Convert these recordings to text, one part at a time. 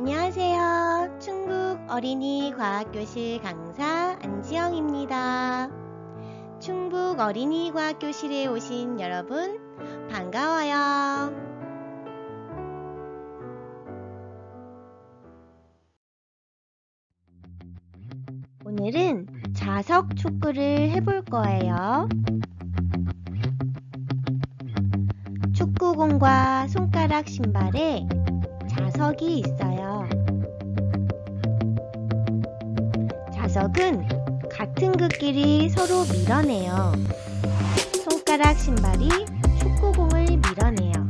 안녕하세요. 충북 어린이 과학교실 강사 안지영입니다. 충북 어린이 과학교실에 오신 여러분 반가워요. 오늘은 자석 축구를 해볼 거예요. 축구공과 손가락 신발에 자석이 있어요. 자석은 같은 극끼리 서로 밀어내요. 손가락 신발이 축구공을 밀어내요.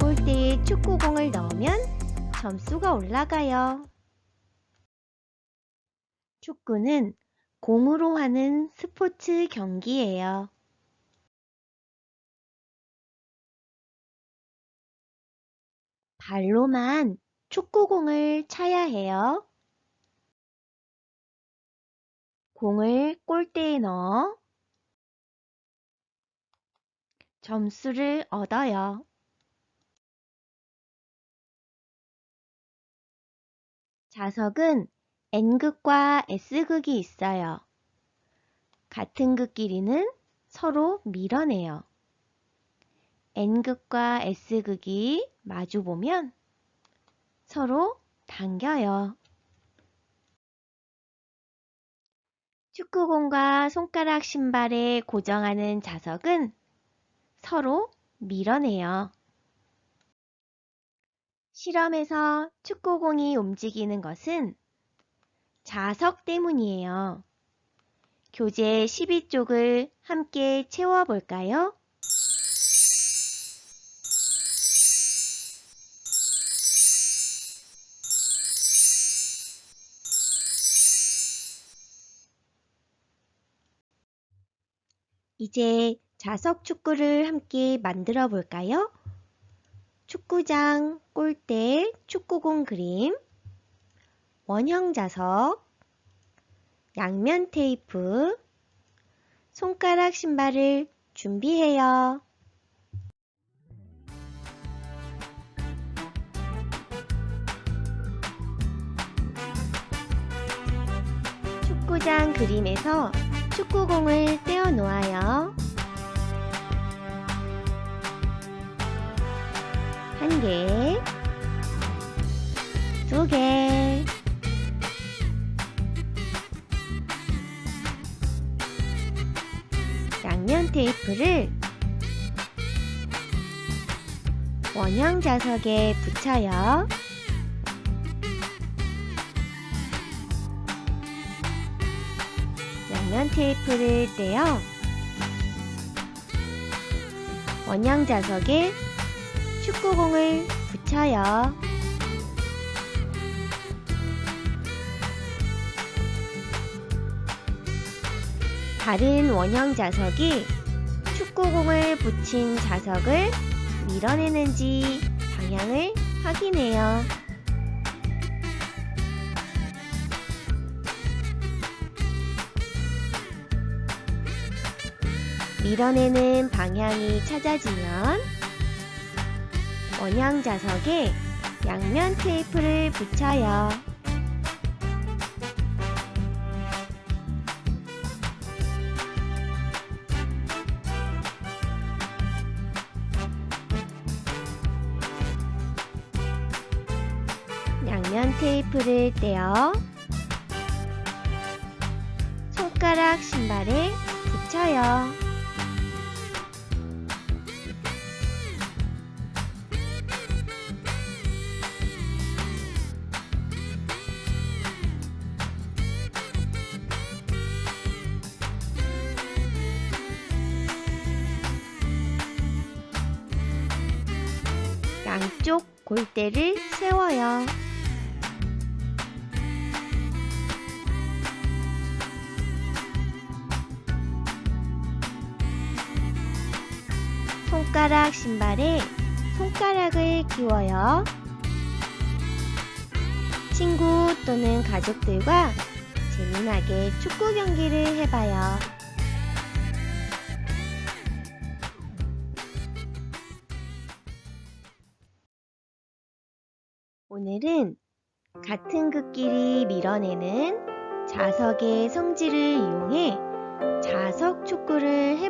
골대에 축구공을 넣으면 점수가 올라가요. 축구는 공으로 하는 스포츠 경기예요. 발로만 축구공을 차야 해요. 공을 골대에 넣어 점수를 얻어요. 자석은 N극과 S극이 있어요. 같은 극끼리는 서로 밀어내요. N극과 S극이 마주 보면 서로 당겨요. 축구공과 손가락 신발에 고정하는 자석은 서로 밀어내요. 실험에서 축구공이 움직이는 것은 자석 때문이에요. 교재 12쪽을 함께 채워볼까요? 이제 자석 축구를 함께 만들어 볼까요? 축구장, 골대, 축구공 그림, 원형 자석, 양면 테이프, 손가락 신발을 준비해요. 축구장 그림에서 축구공을 떼어 놓아요. 한 개, 두 개, 양면 테이프를 원형 자석에 붙여요. 양면 테이프를 떼어 원형 자석에 축구공을 붙여요. 다른 원형 자석이 축구공을 붙인 자석을 밀어내는지 방향을 확인해요. 밀어내는 방향이 찾아지면 원형 자석에 양면 테이프를 붙여요. 양면 테이프를 떼어 손가락 신발에 붙여요. 양쪽 골대를 세워요. 손가락 신발에 손가락을 끼워요. 친구 또는 가족들과 재미나게 축구 경기를 해봐요. 오늘은 같은 극끼리 밀어내는 자석의 성질을 이용해 자석 축구를 해보았어요.